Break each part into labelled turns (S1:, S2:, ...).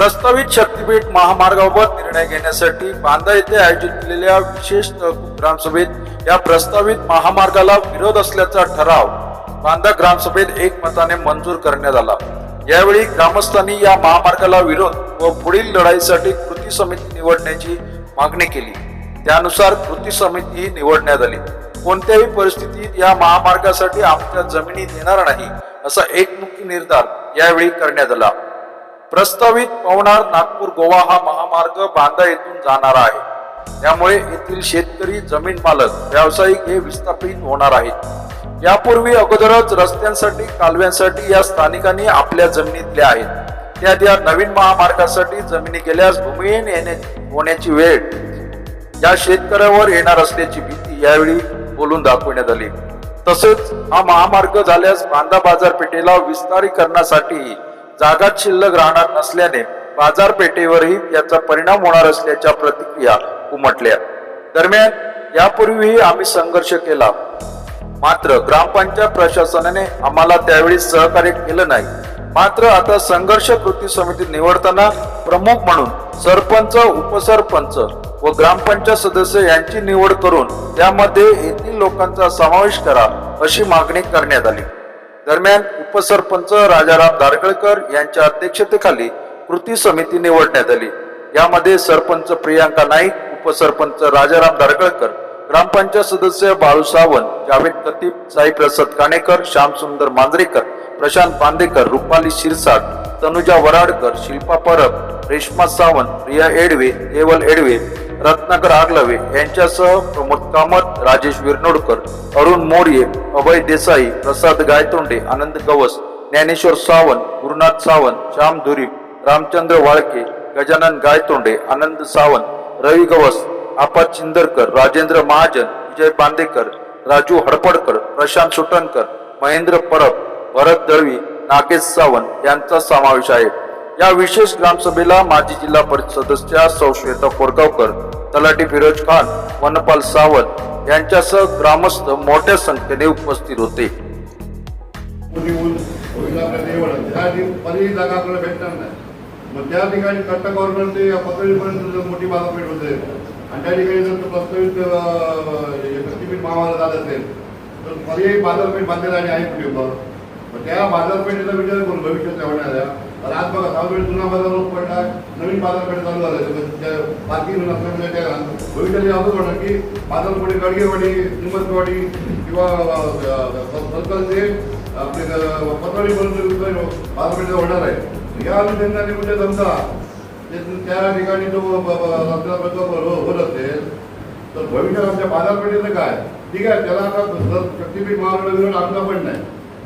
S1: प्रस्तावित शक्तीपीठ महामार्गाबाबत निर्णय घेण्यासाठी बांदा येथे आयोजित केलेल्या विशेष ग्रामसभेत या प्रस्तावित महामार्गाला विरोध असल्याचा ठराव बांदा ग्रामसभेत एकमताने मंजूर करण्यात आला. यावेळी ग्रामस्थांनी या महामार्गाला विरोध व पुढील लढाईसाठी कृती समिती निवडण्याची मागणी केली. त्यानुसार कृती समिती निवडण्यात आली. कोणत्याही परिस्थितीत या महामार्गासाठी आमच्या जमिनी देणार नाही असा एकमुखी निर्धार यावेळी करण्यात आला. प्रस्तावित पवनार नागपूर गोवा हा महामार्ग बांदा येथून जाणार आहे. त्यामुळे येथील शेतकरी जमीन मालक व्यावसायिक हे विस्थापित होणार आहेत. यापूर्वी अगोदरच रस्त्यांसाठी कालव्यांसाठी या स्थानिकांनी आपल्या जमिनीतल्या आहेत. त्यात या नवीन महामार्गासाठी जमिनी गेल्यास भूमिहीन येणे होण्याची वेळ या शेतकऱ्यावर येणार असल्याची भीती यावेळी बोलून दाखवण्यात आली. तसेच हा महामार्ग झाल्यास बांदा बाजारपेठेला विस्तारीकरणासाठी जागा शिल्लक राहणार नसल्याने बाजारपेठेवरही याचा परिणाम होणार असल्याच्या प्रतिक्रिया उमटल्या. दरम्यान यापूर्वीही आम्ही संघर्ष केला. मात्र ग्रामपंचायत प्रशासनाने आम्हाला त्यावेळी सहकार्य केलं नाही. मात्र आता संघर्ष कृती समिती निवडताना प्रमुख म्हणून सरपंच उपसरपंच व ग्रामपंचायत सदस्य यांची निवड करून त्यामध्ये येथील लोकांचा समावेश करा अशी मागणी करण्यात आली. दरम्यान उपसरपंच राजाराम धारकळकर यांच्या अध्यक्षतेखाली कृती समिती निवडण्यात आली. यामध्ये सरपंच प्रियांका नाईक उपसरपंच राजाराम धारकळकर ग्रामपंचायत सदस्य बाळू सावंत जावेद कतीब साईप्रसाद काणेकर श्यामसुंदर मांजरेकर प्रशांत बांदेकर रुपाली शिरसाट तनुजा वराडकर शिल्पा परब रेश्मा सावंत प्रिया एडवे केवल एडवे रत्नाकर आगलवे यांच्यासह प्रमोद कामत राजेश विरनोडकर अरुण मोरये अभय देसाई प्रसाद गायतोंडे आनंद गवस ज्ञानेश्वर सावंत गुरुनाथ सावंत श्याम धुरी रामचंद्र वाळके गजानन गायतोंडे आनंद सावंत रवी गवस आपा चिंदरकर राजेंद्र महाजन विजय बांदेकर राजू हडपडकर प्रशांत सुटणकर महेंद्र परब भरत दळवी नागेश सावंत यांचा समावेश आहे. या विशेष ग्रामसभेला माजी जिल्हा परिषद सदस्या सौ श्वेता कोरगावकर तलाठी फिरोज खान वनपाल सावंत यांच्यासह ग्रामस्थ मोठ्या संख्येने उपस्थित होते.
S2: भेटणार नाही. मग त्या ठिकाणी कट्टा गव्हर्नमेंट ते पातळीपर्यंत मोठी बाजारपेठ होते आणि त्या ठिकाणी जर प्रस्तावित शक्तीपीठ हे जात असेल तर पर्यायी बाजारपेठ बांधलेला आणि आहे कुठे मग त्या बाजारपेठेचा विचार करून भविष्यात होणाऱ्या तर आज बघा साववेळ जुना बाजार लोक पडला नवीन बाजारपेठ चालू झालं पार्किंग असल्यामुळे त्या भविष्यात हे असंच होणार की बाजारपेठे गडगेवाडी निमतवाडी किंवा सरकारचे आपले पतवाडीपर्यंत बाजारपेठ होणार आहे. या अनुषंगाने कुठे समजा त्या ठिकाणी जो ब- हो, होत असेल तर भविष्यात आमच्या बाजारपेठेचं काय? ठीक आहे त्याला आता शक्तीपीठ महामंडळ विरोध आमचा पण नाही.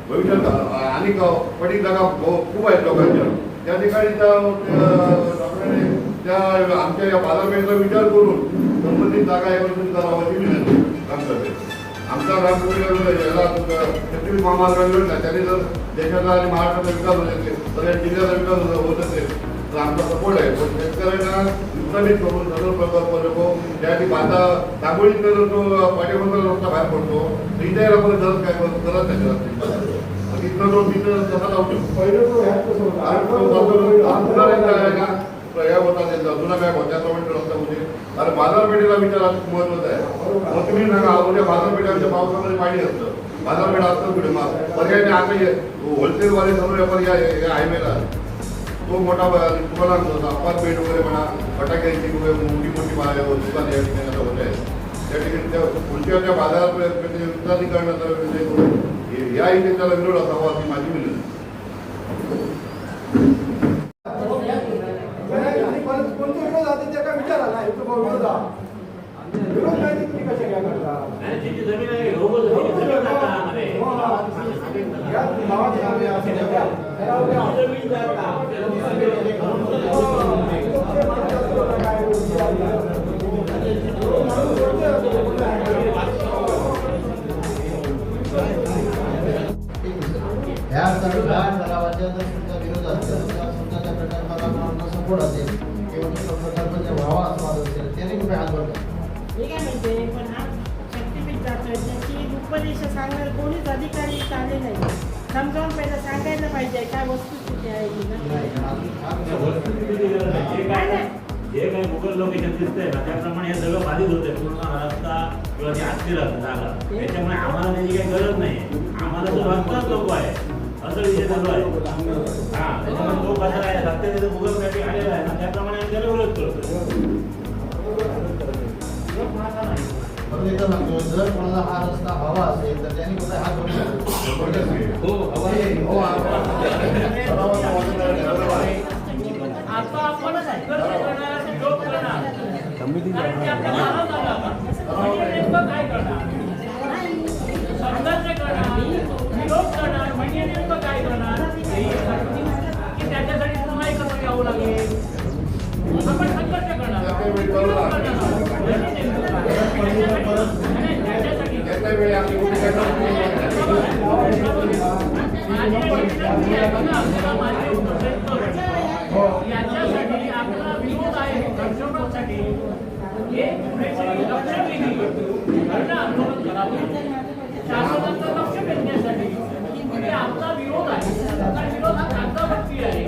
S2: भविष्यात अ- आणि क- जागा खूप आहेत लोकांच्या त्या ठिकाणी त्या त्या- त्या आमच्या या बाजारपेठेचा विचार करून संबंधित जागा एकत्रित करावाची विनंती ग्रामसभेत आमचा ग्रामसभेला याला शक्तीपीठ महामार्ग योजना त्याने जर देशाचा आणि महाराष्ट्राचा विकास होत असेल तर या जिल्ह्याचा विकास होत असेल तर आमचा सपोर्ट आहे. पण शेतकऱ्यांना विस्तारित करून सदर प्रकल्प नको त्या ठिकाणी आता दांगोळीत जर तो पाठीमागचा रस्ता बाहेर पडतो इथे आपण गरज काय करत करत नाही तिथनं तो तिथं कसा लावू शकतो या होता त्यांचा जुना बॅग रस्ता आणि बाजारपेठेला विचार महत्त्वाचा आहे. मग तुम्ही सांगा उद्या बाजारपेठ आमच्या पावसामध्ये पाणी असतं. बाजारपेठ असतं कुठे पर्याय आता होलसेलवाले सर्व व्यापारी या हायवेला तो मोठा तुम्हाला अपार्टमेंट वगैरे म्हणा फटाक्यांची वगैरे मोठी मोठी दुकान या ठिकाणी होत आहे त्या ठिकाणी त्या विषय करून हे- या इथे त्याला विरोध असावा अशी माझी विनंती.
S3: आणि
S4: ह्या सर्व जर तुमचा विरोध असेल किंवा समजा सपोर्ट असेल किंवा प्रकल्प व्हावा असा असेल त्याने कुठे हात
S5: मी काय म्हणते पण हा शक्तीपीठ जातोय त्याची उपदेश सांगणार कोणीच अधिकारी चालले आले नाही. समजावून पहिलं सांगायला पाहिजे काय वस्तुस्थिती
S4: आहे तुला?
S5: नाही.
S6: जे काय काही गुगल लोकेशन दिसतंय ना त्याप्रमाणे हे सगळं बाधित होतंय. पूर्ण रस्ता किंवा जे आतली रस्ता जागा त्याच्यामुळे आम्हाला त्याची काही गरज नाही. आम्हाला तो रस्ताच नको आहे. असं विषय चालू आहे. हा त्याच्यामुळे तो कसा आहे. रस्ते तिथे गुगल मॅपी आलेला आहे ना त्याप्रमाणे आम्ही त्याला विरोध करतो
S5: जर कोणाला हा रस्ता हवा असेल तर त्यांनी कुठे हात
S2: माझे याच्यासाठी आपला विरोध आहे. घर्षणासाठी हे लक्ष वेधी आंदोलन करावं शासनाचं लक्ष वेधण्यासाठी आपला विरोध आहे विरोध हा कागदावरती आहे.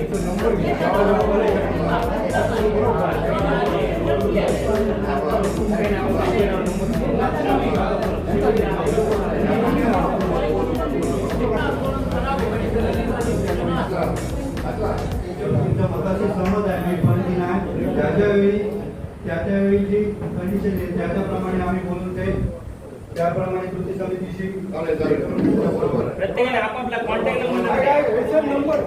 S3: ज्यावेळी त्या त्यावेळी जी कंडिशन आहे त्या त्याप्रमाणे आम्ही बोलून ते त्याप्रमाणे कृती समितीशी
S6: प्रत्येकाने आपापल्या contact
S3: number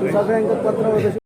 S6: ¿Tú
S3: sabes en?